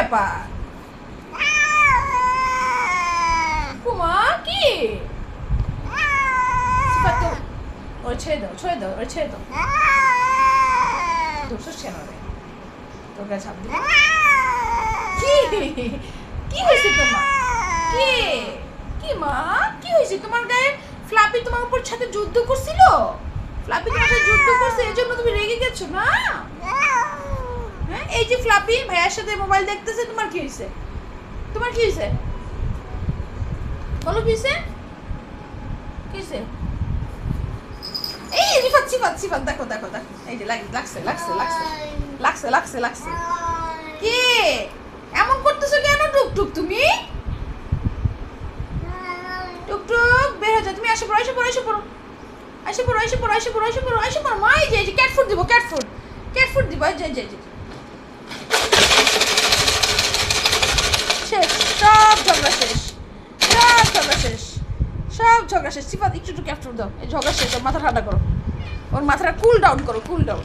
ব্যাপার? কুমা কি? ওর ছেড়ে দাও ছেড়ে দাও ওর ছেড়ে দাও। ধরছিস কেন তোর গায়ে ছাপ দিবি। কি? কি হয়েছে তোমার? কি? কি মা? কি হয়েছে? তোমার গায়ে ফ্লাপি তোমার উপর সাথে যুদ্ধ করছিল? ফ্লাপি তোমার সাথে যুদ্ধ করছে এই জন্য তুমি রেগে গেছো না? হ্যাঁ এই যে ফ্লাপি ভাইয়ার সাথে মোবাইল দেখতেছে, তোমার কি হয়েছে তোমার কি হয়েছে বলো কিসে হয়েছে কি হয়েছে এই রিফাত সিফাত দেখো দেখো দেখো। এই যে লাগছে লাগছে লাগছে লাগছে। লাগছে লাগছে কে? এমন করতেছো কেন? টুকটুক তুমি? টুকটুক বের হয়ে যাও। তুমি আসে পড়ো, এসে পড়ো এসে পড়ো। এসে পড়ো এসে পড়ো এসে পড়ো এসে পড়ো এসে পড়ো। মা এই যে ক্যাট ফুড দিব ক্যাট ফুড ক্যাট ফুড দিব এই যে। ঝগড়া শেষ। সিফাত, একটু একটু ফুড দাও। এই ঝগড়া শেষ মাথা ঠান্ডা করো। ওর মাথাটা কুল ডাউন করো কুল ডাউন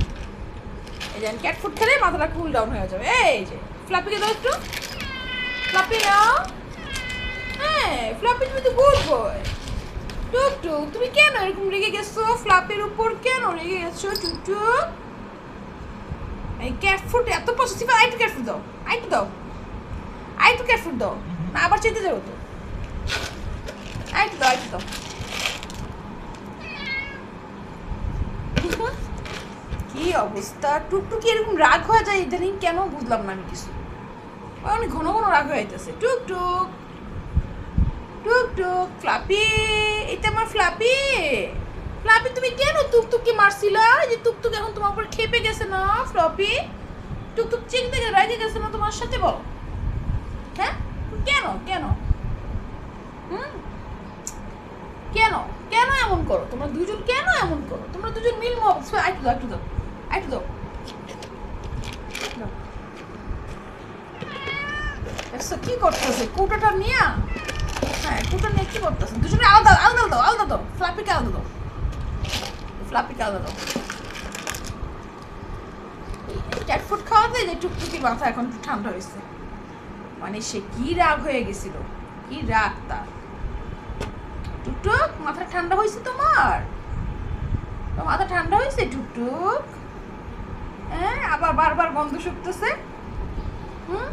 এই যে ক্যাট ফুড খেলে মাথাটা কুল ডাউন হয়ে যাবে। এই যে ফ্লাপিকে দাও একটু। ফ্লাপি নাও। হ্যাঁ ফ্লাপি তুমি তো গুড বয় টুক টুক, তুমি কেন এরকম রেগে গেছো? ফ্লাপের উপর কেন রেগে গেছো? টুক টুক। এই ক্যাট ফুড এত পজিটিভ আই টু ক্যাট ফুড দাও। আইটু দাও। আই টু ক্যাট ফুড দাও। না, আবার চেতে যাব তো। আই টু দাও আই টু দাও কি অবস্থা? টুকটুকি এরকম রাগ হয়ে যায়, ইদানিং কেন বুঝলাম না আমি কিছু। অনেক ঘন ঘন রাগ হয়ে যাইতেছে। টুক টুক টুক টুক ফ্লাপি। এটা আমার ফ্লাপি। ফ্লাপি, তুমি কেন টুকটুকি মারছিলা? যে টুকটুক এখন তোমার উপর খেপে গেছে না, ফ্লপি? টুকটুক চেক দেখে রাগে গেছে না তোমার সাথে বল। হ্যাঁ? কেন? কেন হুম কেন কেন এমন করো তোমরা দুজন কেন এমন করো? তোমরা দুজন মিল মব একটু দাও একটু দাও একটু দাও। কি করতেছে? কৌটাটা নিয়ে? হ্যাঁ কুটো নিয়ে কি করতেছে? দুজনে আলাদা আলাদা দাও আলাদা দাও। ফ্লাপিকে আলাদা দাও। ফ্লাপিকে আলাদা দাও। ক্যাট ফুড খাওয়াতে যে টুকটুকি মাথা এখন ঠান্ডা হয়েছে মানে সে কি রাগ হয়ে গেছিল? কি রাগ তার? টুকটুক মাথা ঠান্ডা হয়েছে তোমার? মাথা ঠান্ডা হয়েছে? টুকটুক হ্যাঁ আবার বারবার গন্ধ শুকতেছে। হুম?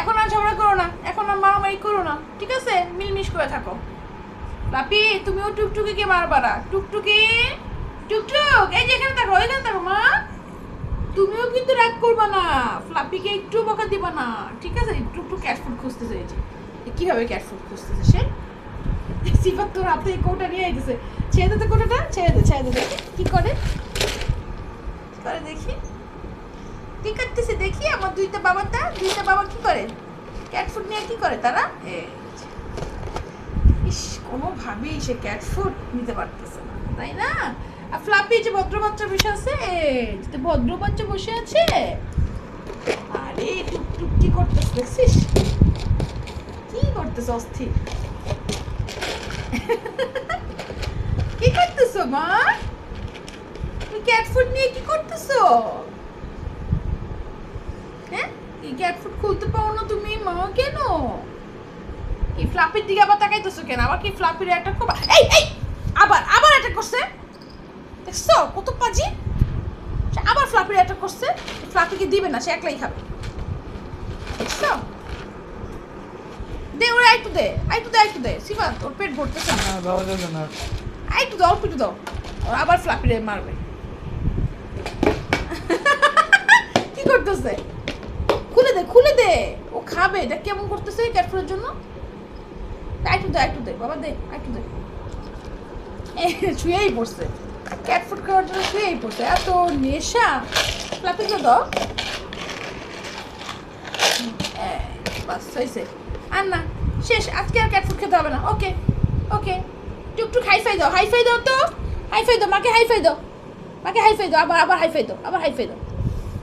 এখন আর ঝগড়া করো না। এখন আর মারামারি করো না। ঠিক আছে? মিলমিশ করে থাকো। লাপি তুমিও টুকটুকিকে মারবা না টুকটুকি? টুকটুক! এই যে এখানে থাকো এখানে থাকো, মা। তুমিও কিন্তু রাগ করবা না। ফ্লাপিকে একটু বকা দিবা না। ঠিক আছে? টুকটুক ক্যাট ফুড খুঁজতেছে এই যে। কীভাবে ক্যাট ফুড খুঁজতেছে সে? সিফাত তোর হাতে এই কোটা নিয়ে আইতেছে। ছেড়ে দে তো কোটাটা, ছেড়ে দে ছেড়ে দে। কি করে? করে দেখি। কি করতেছে দেখি, আমার দুইটা বাবাটা, দুইটা বাবা কি করে? ক্যাট ফুড নিয়ে কি করে তারা? ইস, কোনোভাবেই সে ক্যাট ফুড নিতে পারতেছে না, তাই না? আর ফ্লাপি যে ভদ্র বাচ্চা বসে আছে যে ভদ্র বাচ্চা বসে আছে। আরে টুক টুক কি করতেছে? দেখছিস কি করতেছে অস্থির? কি করতেছো মা? তুমি ক্যাট ফুড নিয়ে কি করতেছো? হ্যাঁ? এই ক্যাট ফুড খুলতে পারো না তুমি, মা, কেন? কি ফ্লাপির দিকে আবার তাকাইতেছো কেন? আবার কি ফ্লাপির অ্যাটাক করবা এই এই! আবার আবার অ্যাটাক করছে। দেখছ কত পাজি? আবার ফ্লাপির অ্যাটাক করছে। ফ্লাপিকে দিবে না, সে একলাই খাবে। দেখছ? দে ওরে আইটু দে আইটু দে আইটু দে। সিফাত ওর পেট ভরতেছে না না দেওয়া যাবে না। আইটু দাও একটু দাও। ওর আবার ফ্লাপিরে মারবে। কি করতেছে? খুলে দে খুলে দে। ও খাবে এটা কেমন করতেছে ক্যাটফুলের জন্য। আইটু দে আইটু দে বাবা দে আইটু দে। শুয়েই পড়ছে। ক্যাট ফুড খাওয়ার জন্য শুয়েই পড়ছে। এত নেশা। ফ্লাপি দাও। বাস হয়েছে আর না, শেষ, আজকে আর ক্যাট ফুড খেতে হবে না। ওকে ওকে টুকটুক হাইফাই দাও হাইফাই দাও তো হাইফাই দাও, মাকে হাইফাই দাও, মাকে হাইফাই দাও, আবার আবার হাইফাই দাও, আবার হাইফাই দাও।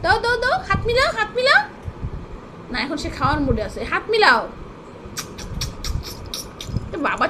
দাও দাও দাও, হাত মিলাও হাত মিলাও। না, এখন সে খাওয়ার মুডে আছে, হাত মিলাও। বাবা